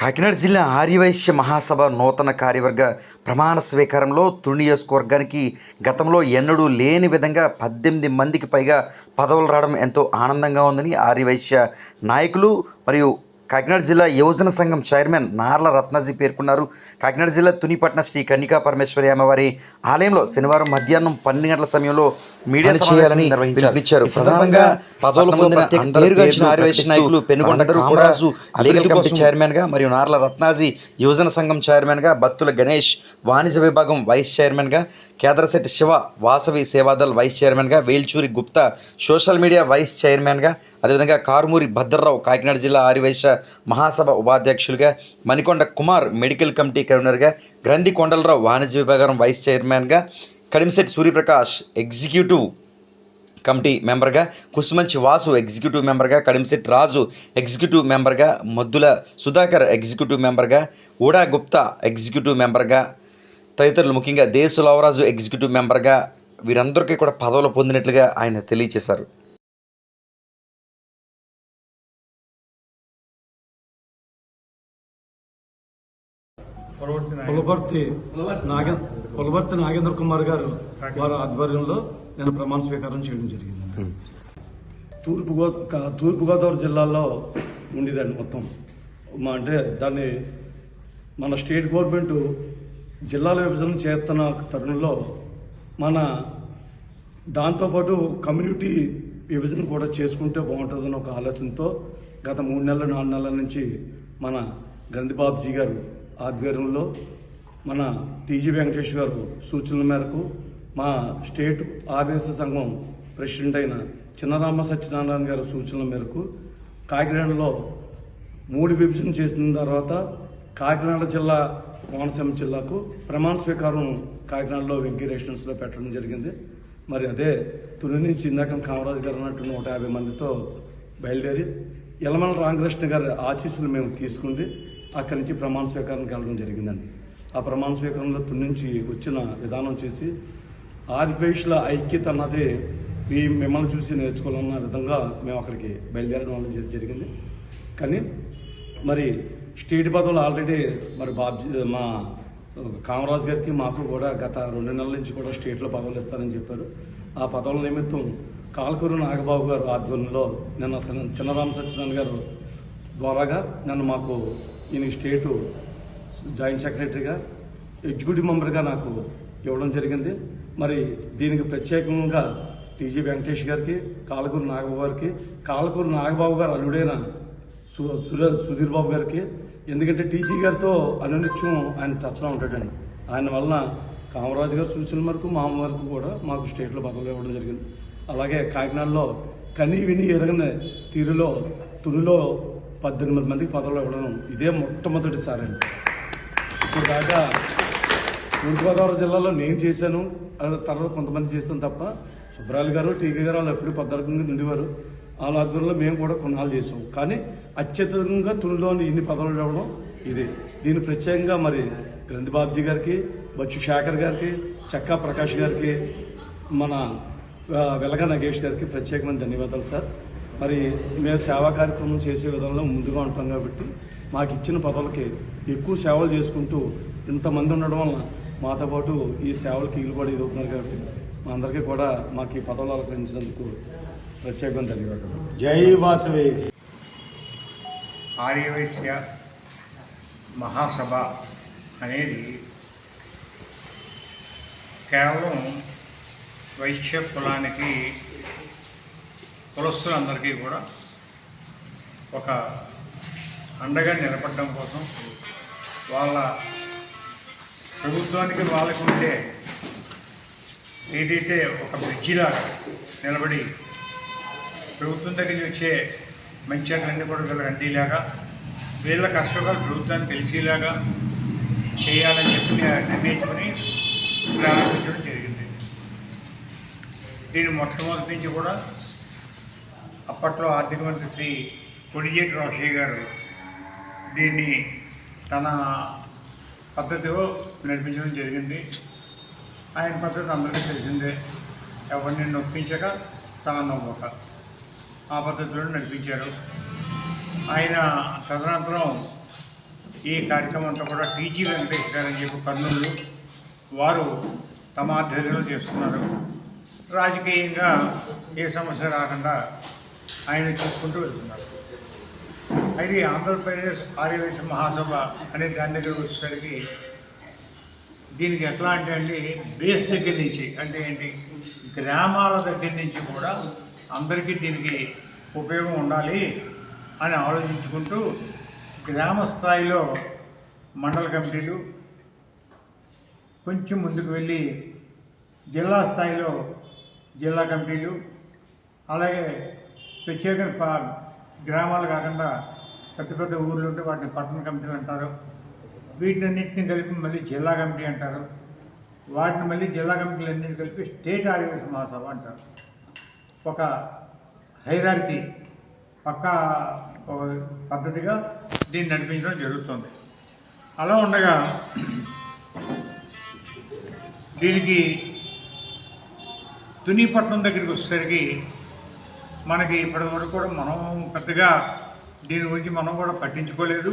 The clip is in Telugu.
కాకినాడ జిల్లా ఆర్యవైశ్య మహాసభ నూతన కార్యవర్గ ప్రమాణ స్వీకారంలో తుని నియోజకవర్గానికి గతంలో ఎన్నడూ లేని విధంగా పద్దెనిమిది మందికి పైగా పదవులు రావడం ఎంతో ఆనందంగా ఉందని ఆర్యవైశ్య నాయకులు మరియు కాకినాడ జిల్లా యువజన సంఘం చైర్మన్ నార్ల రత్నాజీ పేర్కొన్నారు. కాకినాడ జిల్లా తునిపట్న శ్రీ కన్నికా పరమేశ్వరి అమ్మవారి ఆలయంలో శనివారం మధ్యాహ్నం పన్నెండు గంటల సమయంలో మీడియా నిర్వహించారు. ప్రధానంగా పదవులు పొందిన నాయకులు లీగల్ కమిటీ మరియు నార్ల రత్నాజీ యువజన సంఘం చైర్మన్గా బత్తుల గణేష్ వాణిజ్య విభాగం వైస్ చైర్మన్గా కేదరశెట్టి శివ వాసవి సేవాదల్ వైస్ చైర్మన్గా Velchuri Gupta social media vice చైర్మన్గా అదేవిధంగా కారుమూరి భద్రరావు కాకినాడ జిల్లా ఆర్యవైశ్య మహాసభ ఉపాధ్యక్షులుగా మణికొండ కుమార్ మెడికల్ కమిటీ కన్వీనర్గా గ్రంథి కొండలరావు వాణిజ్య విభాగం వైస్ చైర్మన్గా కడిమిశెట్టి సూర్యప్రకాష్ ఎగ్జిక్యూటివ్ కమిటీ మెంబర్గా కుసుమంచి వాసు ఎగ్జిక్యూటివ్ మెంబర్గా కడిమిశెట్టి రాజు ఎగ్జిక్యూటివ్ మెంబర్గా మద్దుల సుధాకర్ ఎగ్జిక్యూటివ్ మెంబర్గా ఊడా గుప్తా ఎగ్జిక్యూటివ్ మెంబర్గా తదితరులు ముఖ్యంగా దేశ లవరాజు ఎగ్జిక్యూటివ్ మెంబర్గా వీరందరికీ కూడా పదవులు పొందినట్లుగా ఆయన తెలియజేశారు. పులపర్తి నాగే పులపర్తి నాగేంద్ర కుమార్ గారు వారి ఆధ్వర్యంలో నేను ప్రమాణ స్వీకారం చేయడం జరిగింది. తూర్పు తూర్పుగోదావరి జిల్లాలో ఉండేదండి మొత్తం. మా అంటే దాన్ని మన స్టేట్ గవర్నమెంట్ జిల్లాల విభజన చేస్తున్న తరుణంలో మన దాంతోపాటు కమ్యూనిటీ విభజన కూడా చేసుకుంటే బాగుంటుందని ఒక ఆలోచనతో గత మూడు నెలలు నాలుగు నెలల నుంచి మన గంధిబాబుజీ గారు ఆధ్వర్యంలో మన టీజీ వెంకటేష్ గారు సూచనల మేరకు మా స్టేట్ ఆర్ఎస్ సంఘం ప్రెసిడెంట్ అయిన చిన్నరామ సత్యనారాయణ గారి సూచనల మేరకు కాకినాడలో మూడు విభజన చేసిన తర్వాత కాకినాడ జిల్లా కోనసీమ జిల్లాకు ప్రమాణ స్వీకారం కాకినాడలో వెంకీ రెసిడెన్స్లో పెట్టడం జరిగింది. మరి అదే తుని నుంచి ఇందాక కామరాజు గారు అన్నట్టు నూట యాభై మందితో బయలుదేరి యలమల రామకృష్ణ గారి ఆశీస్సులు మేము తీసుకుంది. అక్కడి నుంచి ప్రమాణ స్వీకారానికి వెళ్ళడం జరిగిందండి. ఆ ప్రమాణ స్వీకరణలో నుంచి వచ్చిన విధానం చేసి ఆర్యవైశ్యుల ఐక్యత అన్నది మీ మిమ్మల్ని చూసి నేర్చుకోవాలన్న విధంగా మేము అక్కడికి బయలుదేరడం వల్ల జరిగింది. కానీ మరి స్టేట్ పదవులు ఆల్రెడీ మరి బాబ్జీ మా కామరాజు గారికి మాకు కూడా గత రెండు నెలల నుంచి కూడా స్టేట్లో పదవులు ఇస్తారని చెప్పారు. ఆ పదవుల నిమిత్తం కాలకూరు నాగబాబు గారు ఆధ్వర్యంలో నిన్న చిన్నరామ సత్యనారాయణ గారు ద్వారాగా నన్ను మాకు ఈయన స్టేటు జాయింట్ సెక్రటరీగా ఎగ్జిక్యూటివ్ మెంబర్గా నాకు ఇవ్వడం జరిగింది. మరి దీనికి ప్రత్యేకంగా టీజీ వెంకటేష్ గారికి కాలకూరు నాగబాబు గారికి కాలకూరు నాగబాబు గారు అల్లుడైన సు- సుధీర్ బాబు గారికి ఎందుకంటే టీజీ గారితో అనునిత్యం ఆయన టచ్లో ఉంటాడండి. ఆయన వలన కామరాజు గారు సూచనల వరకు మామ వరకు కూడా మాకు స్టేట్లో పదవులు ఇవ్వడం జరిగింది. అలాగే కాకినాడలో కని విని ఎరగని తీరులో తునిలో పద్దెనిమిది మందికి పదవులు ఇవ్వడం ఇదే మొట్టమొదటిసారి అండి ఇప్పుడు దాకా తూర్పుగోదావరి జిల్లాలో నేను చేశాను తర్వాత కొంతమంది చేస్తాను తప్ప సుబ్రాలు గారు టీకే గారు వాళ్ళు ఎప్పుడు పద్ధతిగా ఉండేవారు. వాళ్ళ ఆధ్వర్యంలో మేము కూడా కొన్నాళ్ళు చేసాం కానీ అత్యధికంగా తునిలోని ఇన్ని పదవులు రావడం ఇది. దీని ప్రత్యేకంగా మరి గ్రంథి బాబ్జీ గారికి బచ్చు శేఖర్ గారికి చక్కా ప్రకాష్ గారికి మన వెలగ నగేష్ గారికి ప్రత్యేకమైన ధన్యవాదాలు సార్. మరి మేము సేవా కార్యక్రమం చేసే విధంలో ముందుగా ఉంటాం కాబట్టి మాకు ఇచ్చిన పదవులకి ఎక్కువ సేవలు చేసుకుంటూ ఇంతమంది ఉండడం వలన మాతో పాటు ఈ సేవలకు వీలు కూడా ఎదుగుతున్నారు కాబట్టి మా అందరికీ కూడా మాకు ఈ పదవులు అలంకరించినందుకు ప్రత్యేకమైన ధన్యవాదాలు. జై వాసవి. ఆర్యవైశ్య మహాసభ అనేది కేవలం వైశ్య కులానికి కులస్తులందరికీ కూడా ఒక అండగా నిలబడడం కోసం వాళ్ళ ప్రభుత్వానికి వాళ్ళకు ఉండే ఏదైతే ఒక బ్రిడ్జిలాగా నిలబడి ప్రభుత్వం దగ్గర నుంచి వచ్చే మంచి అన్నీ కూడా వీళ్ళకి అందేలాగా వీళ్ళ కష్టకాలు ప్రభుత్వానికి తెలిసేలాగా చేయాలని చెప్పి నిర్ణయించుకొని ప్రారంభించడం జరిగింది. దీని మొట్టమొదటి నుంచి కూడా అప్పట్లో ఆర్థిక మంత్రి శ్రీ కొడిజేటి రోషయ్య గారు దీన్ని తన పద్ధతిలో నడిపించడం జరిగింది. ఆయన పద్ధతి అందరికీ తెలిసిందే. ఎవరిని నొప్పించక తాను నవ్వక ఆ పద్ధతిలో నడిపించారు. ఆయన తదనంతరం ఈ కార్యక్రమం అంతా కూడా టీజీ వెంకటేష్ గారు అని చెప్పి కర్నూలు వారు తమ ఆధ్వర్యంలో చేస్తున్నారు. రాజకీయంగా ఏ సమస్య రాకుండా ఆయన చూసుకుంటూ వెళ్తున్నారు. అయితే ఆంధ్రప్రదేశ్ ఆర్యవేశ మహాసభ అనే దాని దగ్గర వచ్చేసరికి దీనికి ఎట్లా అంటే అండి బేస్ దగ్గర నుంచి అంటే ఏంటి గ్రామాల దగ్గర నుంచి కూడా అందరికీ దీనికి ఉపయోగం ఉండాలి అని ఆలోచించుకుంటూ గ్రామ స్థాయిలో మండల కమిటీలు కొంచెం ముందుకు వెళ్ళి జిల్లా స్థాయిలో జిల్లా కమిటీలు అలాగే ప్రత్యేక గ్రామాలు కాకుండా పెద్ద పెద్ద ఊర్లు ఉంటే వాటిని పట్టణ కమిటీలు అంటారు. వీటినన్నింటినీ కలిపి మళ్ళీ జిల్లా కమిటీ అంటారు. వాటిని మళ్ళీ జిల్లా కమిటీలు అన్నింటిని కలిపి స్టేట్ ఆర్గనైజ్ మహాసభ అంటారు. ఒక హైరార్కీ పక్క ఒక పద్ధతిగా దీన్ని నడిపించడం జరుగుతుంది. అలా ఉండగా దీనికి తునిపట్నం దగ్గరికి వచ్చేసరికి మనకి ఇప్పటివరకు కూడా మనం పెద్దగా దీని గురించి మనం కూడా పట్టించుకోలేదు.